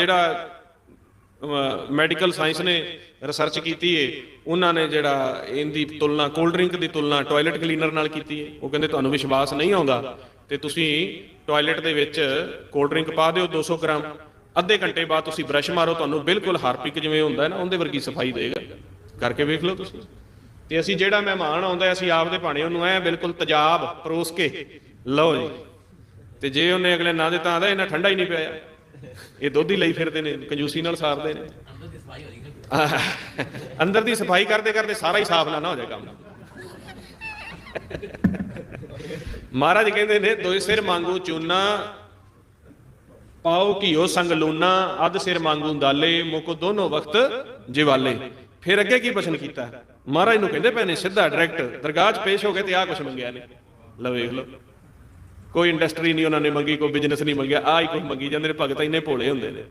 ਜਿਹੜਾ medical science ਨੇ research ਕੀਤੀ ਏ, ਉਹਨਾਂ ਨੇ ਜਿਹੜਾ ਇਹਦੀ ਤੁਲਨਾ ਕੋਲਡ ਡਰਿੰਕ ਦੀ ਤੁਲਨਾ ਟਾਇਲਟ ਕਲੀਨਰ ਨਾਲ ਕੀਤੀ ਏ। ਉਹ ਕਹਿੰਦੇ ਤੁਹਾਨੂੰ ਵਿਸ਼ਵਾਸ ਨਹੀਂ ਆਉਂਦਾ ਤੇ ਤੁਸੀਂ ਟਾਇਲਟ ਦੇ ਵਿੱਚ ਕੋਲਡ ਡਰਿੰਕ ਪਾ ਦਿਓ 200 ਗ੍ਰਾਮ। ਅੱਧੇ ਘੰਟੇ ਬਾਅਦ ਤੁਸੀਂ ਬ੍ਰਸ਼ ਮਾਰੋ, ਤੁਹਾਨੂੰ ਬਿਲਕੁਲ ਹਾਰਪਿਕ ਜਿਵੇਂ ਹੁੰਦਾ ਹੈ ਨਾ, ਉਹਦੇ ਵਰਗੀ ਸਫ਼ਾਈ ਦੇਗਾ। ਕਰਕੇ ਵੇਖ ਲਓ ਤੁਸੀਂ। ਤੇ ਅਸੀਂ ਜਿਹੜਾ ਮਹਿਮਾਨ ਆਉਂਦਾ ਅਸੀਂ ਆਪਦੇ ਭਾਣੇ ਉਹਨੂੰ ਐ ਬਿਲਕੁਲ ਤਜਾਬ, ਪਰੋਸ ਕੇ, ਲਓ ਜੀ। ਤੇ ਜੇ ਉਹਨੇ ਅਗਲੇ ਨਾ ਦਿੱਤਾ ਆਂਦਾ ਇਹਨਾਂ ਠੰਡਾ ਹੀ ਨਹੀਂ ਪਿਆ। ਇਹ ਦੁੱਧ ਹੀ ਲਈ ਫਿਰਦੇ ਨੇ, ਕੰਜੂਸੀ ਨਾਲ ਸਾਰਦੇ ਨੇ। ਅੰਦਰ ਦੀ ਸਫ਼ਾਈ ਕਰਦੇ ਕਰਦੇ ਸਾਰਾ ਹੀ ਸਾਫ਼ ਨਾ ਨਾ ਹੋ ਜਾਏ ਕੰਮ। ਮਹਾਰਾਜ ਕਹਿੰਦੇ ਨੇ, ਦੋਏ ਸਿਰ ਮੰਗੂ ਚੂਨਾ, ਪਾਓ ਘਿਓ ਸੰਗ ਲੂਨਾ, ਅੱਧ ਸਿਰ ਮੰਗੂ ਦਾਲੇ, ਮੁਕ ਦੋਨੋਂ ਵਕਤ ਜਿਵਾਲੇ। ਫਿਰ ਅੱਗੇ ਕੀ ਬਚਨ ਕੀਤਾ? ਮਹਾਰਾਜ ਨੂੰ ਕਹਿੰਦੇ ਪਏ ਨੇ, ਸਿੱਧਾ ਡਾਇਰੈਕਟ, ਦਰਗਾਹ 'ਚ ਪੇਸ਼ ਹੋ ਗਏ ਤੇ ਆਹ ਕੁਝ ਮੰਗਿਆ ਨੇ। ਲਓ ਵੇਖ ਲਓ। ਕੋਈ ਇੰਡਸਟਰੀ ਨਹੀਂ ਉਹਨਾਂ ਨੇ ਮੰਗੀ, ਕੋਈ ਬਿਜ਼ਨਸ ਨਹੀਂ ਮੰਗਿਆ। ਆਹ ਹੀ ਕੁਝ ਮੰਗੀ ਜਾਂਦੇ ਨੇ। ਭਗਤ ਇੰਨੇ ਭੋਲੇ ਹੁੰਦੇ ਨੇ।